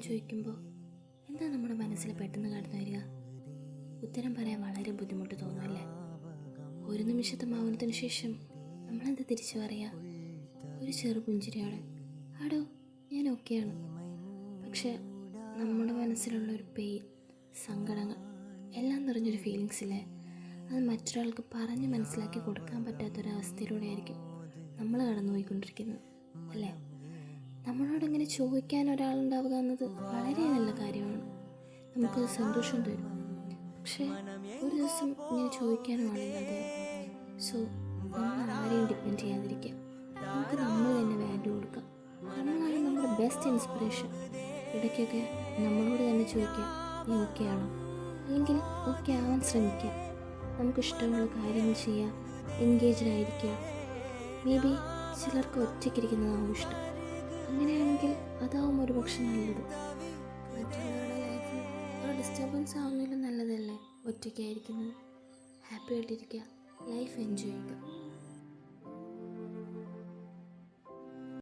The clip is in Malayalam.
ചോദിക്കുമ്പോൾ എന്താ നമ്മുടെ മനസ്സിൽ പെട്ടെന്ന് കടന്നു വരിക? ഉത്തരം പറയാൻ വളരെ ബുദ്ധിമുട്ട് തോന്നുമല്ലേ ഒരു നിമിഷത്തെ മൗനത്തിന് ശേഷം നമ്മളെന്താ തിരിച്ചു പറയാ? ഒരു ചെറു പുഞ്ചിരിയാണ്. ആടോ ഞാൻ ഓക്കെയാണ്. പക്ഷെ നമ്മുടെ മനസ്സിലുള്ള ഒരു പെയിൻ സങ്കടങ്ങൾ എല്ലാം നിറഞ്ഞൊരു ഫീലിങ്സ് ഇല്ലേ? അത് മറ്റൊരാൾക്ക് പറഞ്ഞ് മനസ്സിലാക്കി കൊടുക്കാൻ പറ്റാത്തൊരവസ്ഥയിലൂടെ ആയിരിക്കും നമ്മൾ കടന്നുപോയിക്കൊണ്ടിരിക്കുന്നത് അല്ലേ? ഇങ്ങനെ ചോദിക്കാൻ ഒരാളുണ്ടാവുക എന്നത് വളരെ നല്ല കാര്യമാണ്. നമുക്കത് സന്തോഷം തരും. പക്ഷേ ഒരു ദിവസം ഇങ്ങനെ ചോദിക്കാനുമാണില്ലാതെ സോ നമ്മൾ ആരെയും ഡിപ്പെൻഡ് ചെയ്യാതിരിക്കുക നമുക്ക് നമ്മൾ തന്നെ വാല്യൂ കൊടുക്കാം. നമ്മളാണ് നമ്മുടെ ബെസ്റ്റ് ഇൻസ്പിറേഷൻ ഇടയ്ക്കൊക്കെ നമ്മളോട് തന്നെ ചോദിക്കാം നീ ഓക്കെ ആണോ? അല്ലെങ്കിൽ ഓക്കെ ആവാൻ ശ്രമിക്കുക നമുക്കിഷ്ടമുള്ള കാര്യങ്ങൾ ചെയ്യാം. എൻഗേജ്ഡ് ആയിരിക്കുക മേ ബി ചിലർക്ക് ഒറ്റയ്ക്കിരിക്കുന്നതാവും ഇഷ്ടം. അങ്ങനെയാണെങ്കിൽ അതാവും ഒരു പക്ഷെ നല്ലത്. മറ്റുള്ളവരുടെ ലൈഫിൽ ഒരു ഡിസ്റ്റർബൻസ് ആവുന്നതിലും നല്ലതല്ലേ? ഒറ്റയ്ക്കായിരിക്കുന്നത്. ഹാപ്പി ആയിട്ടിരിക്കുക. ലൈഫ് എൻജോയ് ചെയ്യുക.